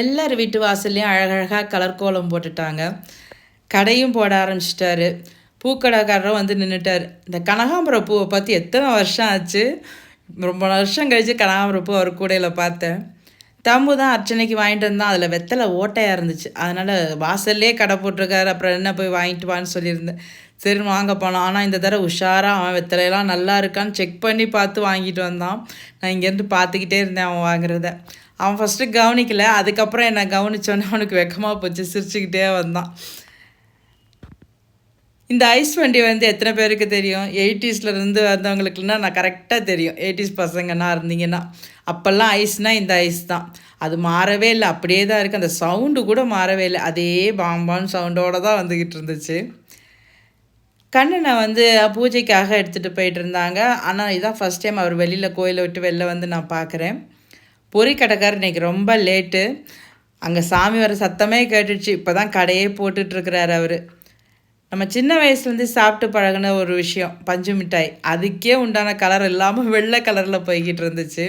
எல்லார் வீட்டு வாசல்லையும் அழகழகாக கலர் கோலம் போட்டுட்டாங்க. கடையும் போட ஆரம்பிச்சிட்டாரு. பூக்கடைக்காரரும் வந்து நின்றுட்டார் இந்த கனகாம்பரம் பூவை பார்த்து எத்தனை வருஷம் ஆச்சு? ரொம்ப வருஷம் கழித்து கனகாம்பரம் பூ அவர் கூடையில் பார்த்தேன். தம்பு தான் அர்ச்சனைக்கு வாங்கிட்டு வந்தான். அதில் வெத்தலை ஓட்டையாக இருந்துச்சு. அதனால் வாசல்லே கடை போட்டிருக்காரு. அப்புறம் என்ன போய் வாங்கிட்டு வான்னு சொல்லியிருந்தேன். சரி வாங்க போனோம் ஆனால் இந்த தடவை உஷாராக அவன் வெத்தலையெல்லாம் நல்லா இருக்கான்னு செக் பண்ணி பார்த்து வாங்கிட்டு வந்தான். நான் இங்கேருந்து பார்த்துக்கிட்டே இருந்தேன் அவன் வாங்குறத. அவன் ஃபஸ்ட்டு கவனிக்கலை அதுக்கப்புறம் என்னை கவனிச்சோன்னே அவனுக்கு வெக்கமாக போச்சு சிரிச்சுக்கிட்டே வந்தான். இந்த ஐஸ் வண்டி வந்து எத்தனை பேருக்கு தெரியும்? எயிட்டிஸ்லேருந்து வந்தவங்களுக்குன்னா நான் கரெக்டாக தெரியும். எயிட்டிஸ் பசங்கன்னா இருந்தீங்கன்னா. அப்போல்லாம் ஐஸ்னால் இந்த ஐஸ் தான். அது மாறவே இல்லை. அப்படியே தான் இருக்குது அந்த சவுண்டு கூட மாறவே இல்லை. அதே பாம்பான் சவுண்டோடு தான் வந்துக்கிட்டு இருந்துச்சு. கண்ணனை வந்து பூஜைக்காக எடுத்துகிட்டு போயிட்டு இருந்தாங்க. ஆனால் இதான் ஃபஸ்ட் டைம் அவர் வெளியில் கோயிலை விட்டு வெளில வந்து நான் பார்க்குறேன். பொறி கடைக்காரர் இன்றைக்கி ரொம்ப லேட்டு அங்கே சாமி வர சத்தமே கேட்டுடுச்சு. இப்போ தான் கடையே போட்டுட்ருக்கிறாரு அவர். நம்ம சின்ன வயசுலேருந்து சாப்பிட்டு பழகின ஒரு விஷயம் பஞ்சு மிட்டாய். அதுக்கே உண்டான கலர் இல்லாமல் வெள்ளை கலரில் போய்கிட்டு இருந்துச்சு.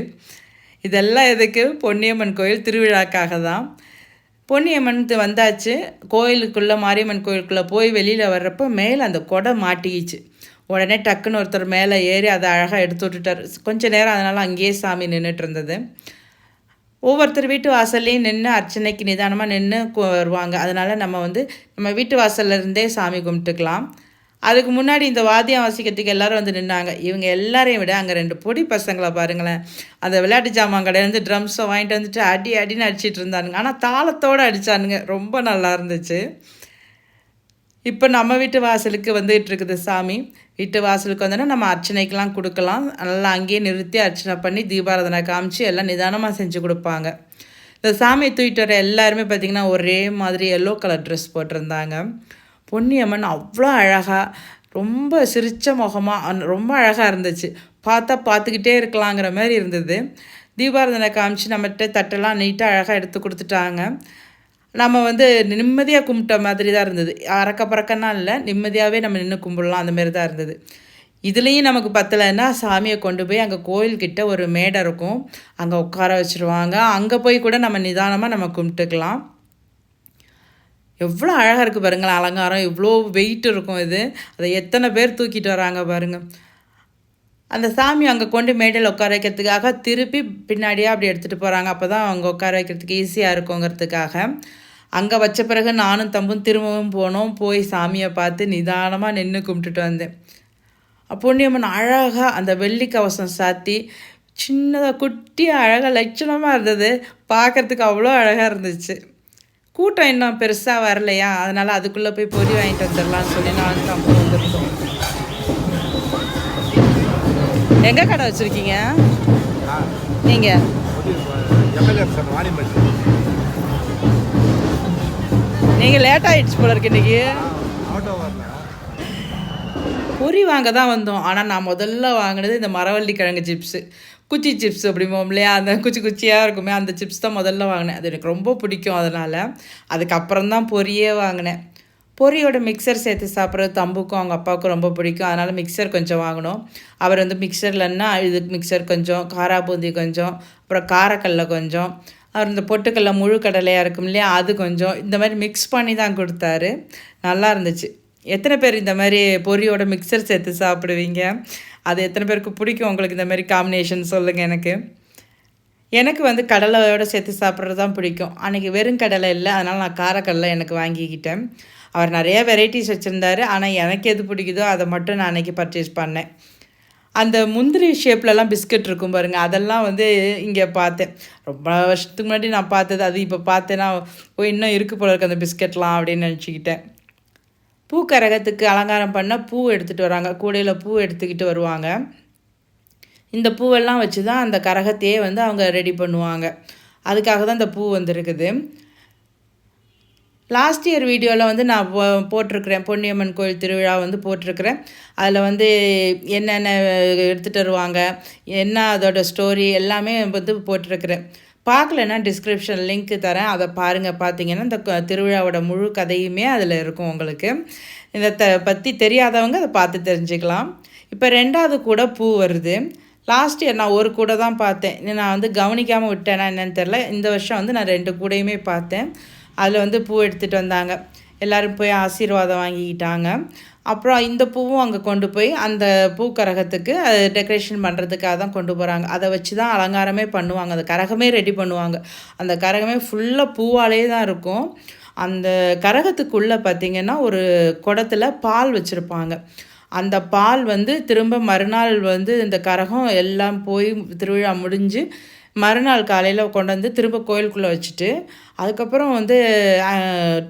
இதெல்லாம் எதுக்கு? பொன்னியம்மன் கோயில் திருவிழாக்காக தான். பொன்னியம்மன் வந்தாச்சு. கோயிலுக்குள்ளே மாரியம்மன் கோயிலுக்குள்ளே போய் வெளியில் வர்றப்போ மேலே அந்த கொடை மாட்டிக்கிச்சு. உடனே டக்குன்னு ஒருத்தர் மேலே ஏறி அதை அழகாக எடுத்து விட்டுட்டார். கொஞ்சம் நேரம் அதனால் அங்கேயே சாமி நின்றுட்டு இருந்தது. ஒவ்வொருத்தர் வீட்டு வாசல்லையும் நின்று அர்ச்சனைக்கு நிதானமாக நின்று வருவாங்க. அதனால் நம்ம வந்து நம்ம வீட்டு வாசல்ல இருந்தே சாமி கும்பிட்டுக்கலாம். அதுக்கு முன்னாடி இந்த வாத்தியம் வாசிக்கிறதுக்கு எல்லாரும் வந்து நின்னாங்க. இவங்க எல்லாரையும் விட அங்கே ரெண்டு பொடி பசங்களை பாருங்களேன். அந்த விளையாட்டு ஜாமான் கடையிலேருந்து ட்ரம்ஸை வாங்கிட்டு வந்துட்டு அடி அடின்னு அடிச்சிட்டு இருந்தானுங்க. ஆனால் தாளத்தோடு அடித்தானுங்க ரொம்ப நல்லா இருந்துச்சு. இப்போ நம்ம வீட்டு வாசலுக்கு வந்துகிட்டு இருக்குது சாமி. வீட்டு வாசலுக்கு வந்தோன்னா நம்ம அர்ச்சனைக்கெலாம் கொடுக்கலாம். நல்லா அங்கேயே நிறுத்தி அர்ச்சனை பண்ணி தீபாராதனை காமிச்சு எல்லாம் நிதானமாக செஞ்சு கொடுப்பாங்க. இந்த சாமியை தூக்கிட்டு வர எல்லாருமே பார்த்திங்கன்னா ஒரே மாதிரி எல்லோ கலர் ட்ரெஸ் போட்டிருந்தாங்க. பொன்னியம்மன் அவ்வளோ அழகாக ரொம்ப சிரித்த முகமாக ரொம்ப அழகாக இருந்துச்சு. பார்த்தா பார்த்துக்கிட்டே இருக்கலாங்கிற மாதிரி இருந்தது. தீபாராதனை காமிச்சு நம்மகிட்ட தட்டெல்லாம் நீட்டாக அழகாக எடுத்து கொடுத்துட்டாங்க. நம்ம வந்து நிம்மதியாக கும்பிட்ட மாதிரி தான் இருந்தது. அறக்க பறக்கன்னா இல்லை நிம்மதியாகவே நம்ம நின்று கும்பிடலாம் அந்த மாதிரி தான் இருந்தது. இதுலேயும் நமக்கு பத்தலைன்னா சாமியை கொண்டு போய் அங்கே கோயில்கிட்ட ஒரு மேடை இருக்கும். அங்கே உட்கார வச்சுருவாங்க. அங்கே போய் கூட நம்ம நிதானமாக நம்ம கும்பிட்டுக்கலாம். எவ்வளோ அழகாக இருக்குது பாருங்களேன் அலங்காரம். இவ்வளோ வெயிட் இருக்கும் இது. அதை எத்தனை பேர் தூக்கிட்டு வராங்க பாருங்கள் அந்த சாமி அங்கே கொண்டு மேடையில் உட்கார வைக்கிறதுக்காக திருப்பி பின்னாடியே அப்படி எடுத்துகிட்டு போகிறாங்க அப்போ தான் அவங்க உட்கார வைக்கிறதுக்கு ஈஸியாக இருக்குங்கிறதுக்காக. அங்கே வச்ச பிறகு நானும் தம்பும் திரும்பவும் போனோம். போய் சாமியை பார்த்து நிதானமாக நின்று கும்பிட்டுட்டு வந்தேன். பொன்னியம்மன் அழகாக அந்த வெள்ளி கவசம் சாத்தி சின்னதாக குட்டியாக அழகாக லட்சணமாக இருந்தது. பார்க்குறதுக்கு அவ்வளோ அழகாக இருந்துச்சு. கூட்டம் இன்னும் பெருசாக வரலையா? அதனால் அதுக்குள்ளே போய் பொறி வாங்கிட்டு வந்துடலான்னு சொல்லி நானும் தம்பு வந்துருக்கோம். எங்கே கடை வச்சுருக்கீங்க? நீங்கள் நீங்கள் லேட் ஆகிடுச்சு போல இருக்கு இன்னைக்கு. பொரி வாங்க தான் வந்தோம். ஆனால் நான் முதல்ல வாங்கினது இந்த மரவள்ளி கிழங்கு சிப்ஸு குச்சி சிப்ஸ் அப்படிம்போம் இல்லையா? அந்த குச்சி குச்சியாக இருக்குமே அந்த சிப்ஸ் தான் முதல்ல வாங்கினேன். அது எனக்கு ரொம்ப பிடிக்கும் அதனால். அதுக்கப்புறம் தான் பொரியே வாங்கினேன். பொரியோட மிக்சர் சேர்த்து சாப்பிட்றது தம்புக்கும் அவங்க அப்பாவுக்கும் ரொம்ப பிடிக்கும். அதனால் மிக்சர் கொஞ்சம் வாங்கினோம். அவர் வந்து மிக்சர்லன்னா இது மிக்சர் கொஞ்சம் காரா பூந்தி கொஞ்சம் அப்புறம் காரக்கல்ல கொஞ்சம். அவர் இந்த பொட்டுக்கடலை முழு கடலையாக இருக்கும் இல்லையா அது கொஞ்சம் இந்த மாதிரி மிக்ஸ் பண்ணி தான் கொடுத்தாரு. நல்லா இருந்துச்சு. எத்தனை பேர் இந்த மாதிரி பொரியோட மிக்சர் சேர்த்து சாப்பிடுவீங்க? அது எத்தனை பேருக்கு பிடிக்கும் உங்களுக்கு இந்த மாதிரி காம்பினேஷன் சொல்லுங்கள் எனக்கு. எனக்கு வந்து கடலையோடு சேர்த்து சாப்பிட்றது தான் பிடிக்கும். அன்றைக்கி வெறும் கடலை இல்லை அதனால் நான் காரக்கடலை எனக்கு வாங்கிக்கிட்டேன். அவர் நிறையா வெரைட்டிஸ் வச்சுருந்தாரு. ஆனால் எனக்கு எது பிடிக்குதோ அதை மட்டும் நான் அன்றைக்கி பர்ச்சேஸ் பண்ணேன். அந்த முந்திரி ஷேப்லலாம் பிஸ்கட் இருக்கும் பாருங்கள் அதெல்லாம் வந்து இங்கே பார்த்தேன். ரொம்ப வருஷத்துக்கு முன்னாடி நான் பார்த்தது அது இப்போ பார்த்தேன்னா ஓ இன்னும் இருக்குது போல இருக்கு அந்த பிஸ்கட்லாம் அப்படின்னு நினச்சிக்கிட்டேன். பூக்கரகத்துக்கு அலங்காரம் பண்ண பூ எடுத்துகிட்டு வராங்க கூடையில் பூ எடுத்துக்கிட்டு வருவாங்க. இந்த பூவெல்லாம் வச்சு தான் அந்த கரகத்தையே வந்து அவங்க ரெடி பண்ணுவாங்க. அதுக்காக தான் இந்த பூ வந்திருக்குது. லாஸ்ட் இயர் வீடியோவில் வந்து நான் போட்டிருக்கிறேன். பொன்னியம்மன் கோயில் திருவிழா வந்து போட்டிருக்கிறேன். அதில் வந்து என்னென்ன எடுத்துகிட்டு வருவாங்க என்ன அதோட ஸ்டோரி எல்லாமே வந்து போட்டிருக்கிறேன். பார்க்கலன்னா டிஸ்கிரிப்ஷன் லிங்க் தரேன். அதை பாருங்கள் பார்த்தீங்கன்னா இந்த திருவிழாவோட முழு கதையுமே அதில் இருக்கும் உங்களுக்கு. இதை த பற்றி தெரியாதவங்க அதை பார்த்து தெரிஞ்சுக்கலாம். இப்போ ரெண்டாவது கூட பூ வருது. லாஸ்ட் இயர் நான் ஒரு கூடை தான் பார்த்தேன். நான் வந்து கவனிக்காமல் விட்டேனா என்னென்னு தெரில இந்த வருஷம் வந்து நான் ரெண்டு கூடையுமே பார்த்தேன். அதில் வந்து பூ எடுத்துகிட்டு வந்தாங்க. எல்லோரும் போய் ஆசீர்வாதம் வாங்கிக்கிட்டாங்க. அப்புறம் இந்த பூவும் அங்கே கொண்டு போய் அந்த பூக்கரகத்துக்கு அது டெக்கரேஷன் பண்ணுறதுக்காக தான் கொண்டு போகிறாங்க அதை வச்சு தான் அலங்காரமே பண்ணுவாங்க. அந்த கரகமே ரெடி பண்ணுவாங்க. அந்த கரகமே ஃபுல்லாக பூவாலே தான் இருக்கும். அந்த கரகத்துக்குள்ளே பார்த்திங்கன்னா ஒரு குடத்தில் பால் வச்சுருப்பாங்க. அந்த பால் வந்து திரும்ப மறுநாள் வந்து இந்த கரகம் எல்லாம் போய் திருவிழா முடிஞ்சு மறுநாள் காலையில் கொண்டு வந்து திரும்ப கோயிலுக்குள்ளே வச்சுட்டு அதுக்கப்புறம் வந்து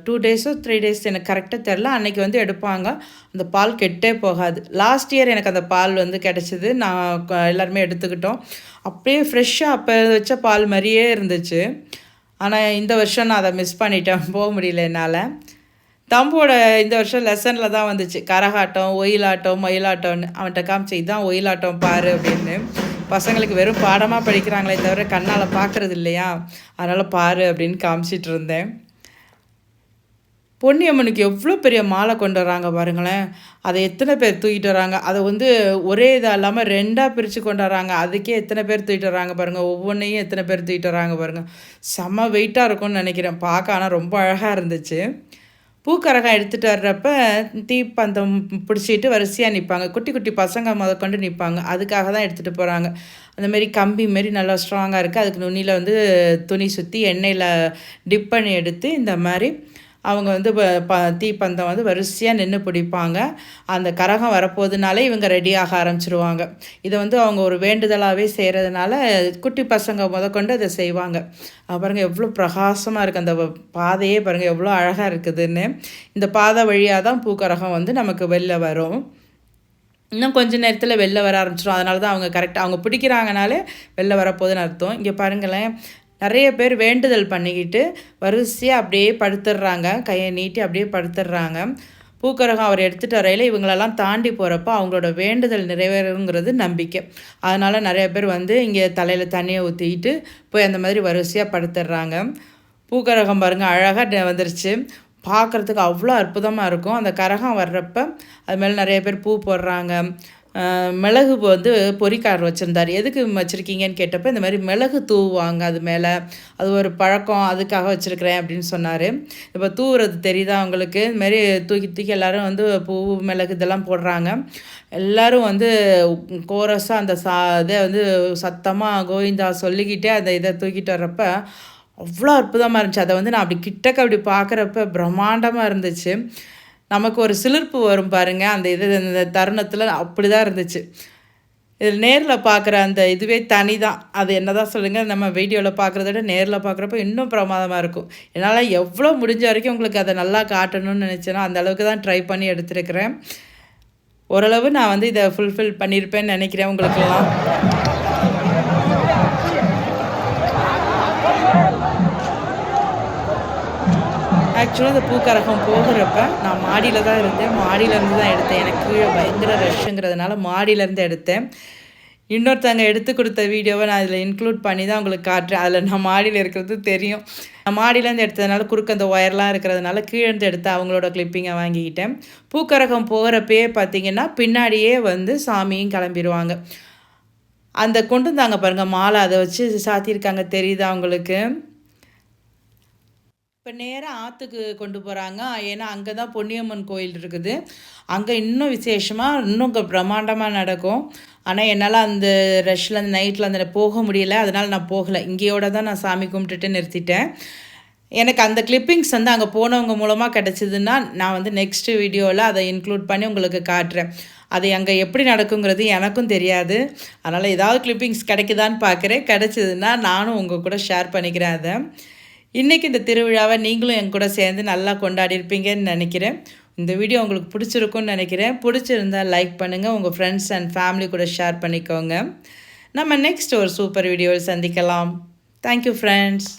டூ டேஸோ த்ரீ டேஸ் எனக்கு கரெக்டாக தெரில அன்றைக்கி வந்து எடுப்பாங்க. அந்த பால் கெட்டே போகாது. லாஸ்ட் இயர் எனக்கு அந்த பால் வந்து கிடச்சிது. நான் எல்லாருமே எடுத்துக்கிட்டோம். அப்படியே ஃப்ரெஷ்ஷாக அப்போ வச்ச பால் மாதிரியே இருந்துச்சு. ஆனால் இந்த வருஷம் நான் அதை மிஸ் பண்ணிட்டேன். போக முடியல என்னால். தம்போட இந்த வருஷம் லெசனில் தான் வந்துச்சு. கரகாட்டம் ஒயிலாட்டம் மயிலாட்டம்னு. அவன்கிட்ட காமிச்சு இதுதான் ஒயிலாட்டம் பாரு அப்படின்னு. பசங்களுக்கு வெறும் பாடமாக படிக்கிறாங்களே தவிர கண்ணால் பார்க்குறது இல்லையா? அதனால் பாரு அப்படின்னு காமிச்சிட்டு இருந்தேன். பொன்னியம்மனுக்கு எவ்வளோ பெரிய மாலை கொண்டு வராங்க பாருங்களேன். அதை எத்தனை பேர் தூக்கிட்டு வராங்க? அதை வந்து ஒரே இதாக இல்லாமல் ரெண்டாக பிரித்து கொண்டு வராங்க. அதுக்கே எத்தனை பேர் தூக்கிட்டு வராங்க பாருங்கள் ஒவ்வொன்றையும் எத்தனை பேர் தூக்கிட்டு வராங்க பாருங்கள் செம்ம வெயிட்டாக இருக்கும்னு நினைக்கிறேன். பார்க்க ஆனால் ரொம்ப அழகாக இருந்துச்சு. பூக்கரகம் எடுத்துகிட்டு வர்றப்ப தீப்பந்தம் பிடிச்சிட்டு வரிசையாக நிற்பாங்க குட்டி குட்டி பசங்க முதற்கொண்டு நிற்பாங்க அதுக்காக தான் எடுத்துகிட்டு போகிறாங்க அந்தமாரி கம்பி மாரி நல்லா ஸ்ட்ராங்காக இருக்குது அதுக்கு நுனியில் வந்து துணி சுற்றி எண்ணெயில் டிப் பண்ணி எடுத்து இந்த மாதிரி அவங்க வந்து ப தீப்பந்தம் வந்து வரிசையாக நின்று பிடிப்பாங்க. அந்த கரகம் வரப்போகுதுனாலே இவங்க ரெடியாக ஆரம்பிச்சிருவாங்க. இதை வந்து அவங்க ஒரு வேண்டுதலாகவே செய்கிறதுனால குட்டி பசங்க முதற்கொண்டு அதை செய்வாங்க. பாருங்கள் எவ்வளோ பிரகாசமாக இருக்குது அந்த பாதையே பாருங்கள் எவ்வளோ அழகாக இருக்குதுன்னு. இந்த பாதை வழியாக தான் பூக்கரகம் வந்து நமக்கு வெளில வரும். இன்னும் கொஞ்சம் நேரத்தில் வெளில வர ஆரம்பிச்சிடும் அதனால தான் அவங்க கரெக்டாக அவங்க பிடிக்கிறாங்கனாலே வெளில வரப்போகுதுன்னு அர்த்தம். இங்கே பாருங்களேன் நிறைய பேர் வேண்டுதல் பண்ணிக்கிட்டு வரிசையாக அப்படியே படுத்துடுறாங்க. கையை நீட்டி அப்படியே படுத்துடுறாங்க. பூக்கரகம் அவர் எடுத்துகிட்டு வரையில் இவங்களெல்லாம் தாண்டி போகிறப்ப அவங்களோட வேண்டுதல் நிறைவேறுங்கிறது நம்பிக்கை. அதனால் நிறைய பேர் வந்து இங்கே தலையில் தண்ணியை ஊற்றிக்கிட்டு போய் அந்த மாதிரி வரிசையாக படுத்துடுறாங்க. பூக்கரகம் பாருங்கள் அழகாக வந்துருச்சு. பார்க்குறதுக்கு அவ்வளோ அற்புதமாக இருக்கும். அந்த கரகம் வர்றப்ப அது மேலே நிறைய பேர் பூ போடுறாங்க. மிளகு வந்து பொறிக்கார் வச்சுருந்தார். எதுக்கு வச்சுருக்கீங்கன்னு கேட்டப்போ இந்த மாதிரி மிளகு தூவுவாங்க அது மேலே. அது ஒரு பழக்கம் அதுக்காக வச்சுருக்கிறேன் அப்படின்னு சொன்னார். இப்போ தூவுறது தெரியுதா அவங்களுக்கு இதுமாரி தூக்கி தூக்கி எல்லோரும் வந்து பூ மிளகு இதெல்லாம் போடுறாங்க. எல்லோரும் வந்து கோரஸாக அந்த சா இதை வந்து சத்தமாக கோவிந்தா சொல்லிக்கிட்டே அந்த இதை தூக்கிட்டு வர்றப்ப அவ்வளோ அற்புதமாக இருந்துச்சு. அதை வந்து நான் அப்படி கிட்டக்க அப்படி பார்க்குறப்ப பிரம்மாண்டமாக இருந்துச்சு. நமக்கு ஒரு சிலிர்ப்பு வரும் பாருங்கள் அந்த இது இந்த தருணத்தில் அப்படி தான் இருந்துச்சு. இதில் நேரில் பார்க்குற அந்த இதுவே தனி தான் அது என்ன தான் சொல்லுங்கள் நம்ம வீடியோவில் பார்க்குறத விட நேரில் பார்க்குறப்ப இன்னும் பிரமாதமாக இருக்கும். என்னால் எவ்வளோ முடிஞ்ச வரைக்கும் உங்களுக்கு அதை நல்லா காட்டணும்னு நினச்சேனோ அந்த அளவுக்கு தான் ட்ரை பண்ணி எடுத்துருக்கிறேன். ஓரளவு நான் வந்து இதை ஃபுல்ஃபில் பண்ணியிருப்பேன்னு நினைக்கிறேன் உங்களுக்கெல்லாம். ஆக்சுவலாக அந்த பூக்கரகம் போகிறப்ப நான் மாடியில் தான் இருந்தேன். மாடியிலேருந்து தான் எடுத்தேன். எனக்கு கீழே பயங்கர ரஷ்ஷுங்கிறதுனால மாடியிலேருந்து எடுத்தேன். இன்னொருத்தவங்க எடுத்து கொடுத்த வீடியோவை நான் அதில் இன்க்ளூட் பண்ணி தான் உங்களுக்கு காட்டுறேன். அதில் நான் மாடியில் இருக்கிறது தெரியும். நான் மாடியிலேருந்து எடுத்ததுனால குறுக்க அந்த ஒயர்லாம் இருக்கிறதுனால கீழேருந்து எடுத்து அவங்களோட கிளிப்பிங்கை வாங்கிக்கிட்டேன். பூக்கரகம் போகிறப்பயே பார்த்தீங்கன்னா பின்னாடியே வந்து சாமியும் கிளம்பிடுவாங்க. அந்த கொண்டு வந்தாங்க பாருங்கள் மாலை அதை வச்சு சாத்தியிருக்காங்க. தெரியுதா அவங்களுக்கு இப்போ நேராக ஆற்றுக்கு கொண்டு போகிறாங்க ஏன்னா அங்கே தான் பொன்னியம்மன் கோயில் இருக்குது. அங்கே இன்னும் விசேஷமாக இன்னும் பிரம்மாண்டமாக நடக்கும். ஆனால் என்னால் அந்த ரஷ்ஷில் அந்த நைட்டில் அந்த போக முடியல. அதனால் நான் போகலை. இங்கேயோட தான் நான் சாமி கும்பிட்டுட்டு நிறுத்திட்டேன். எனக்கு அந்த கிளிப்பிங்ஸ் வந்து அங்கே போனவங்க மூலமாக கிடச்சிதுன்னா நான் வந்து நெக்ஸ்ட்டு வீடியோவில் அதை இன்க்ளூட் பண்ணி உங்களுக்கு காட்டுறேன். அது அங்கே எப்படி நடக்குங்கிறது எனக்கும் தெரியாது. அதனால் ஏதாவது கிளிப்பிங்ஸ் கிடைக்குதான்னு பார்க்குறேன் கிடச்சிதுன்னா நானும் உங்கள் கூட ஷேர் பண்ணிக்கிறேன் அதை. இன்றைக்கி இந்த திருவிழாவை நீங்களும் என் கூட சேர்ந்து நல்லா கொண்டாடி இருப்பீங்கன்னு நினைக்கிறேன். இந்த வீடியோ உங்களுக்கு பிடிச்சிருக்குன்னு நினைக்கிறேன். பிடிச்சிருந்தால் லைக் பண்ணுங்கள் உங்கள் ஃப்ரெண்ட்ஸ் அண்ட் ஃபேமிலி கூட ஷேர் பண்ணிக்கோங்க. நம்ம நெக்ஸ்ட் ஒரு சூப்பர் வீடியோவில் சந்திக்கலாம். Thank you friends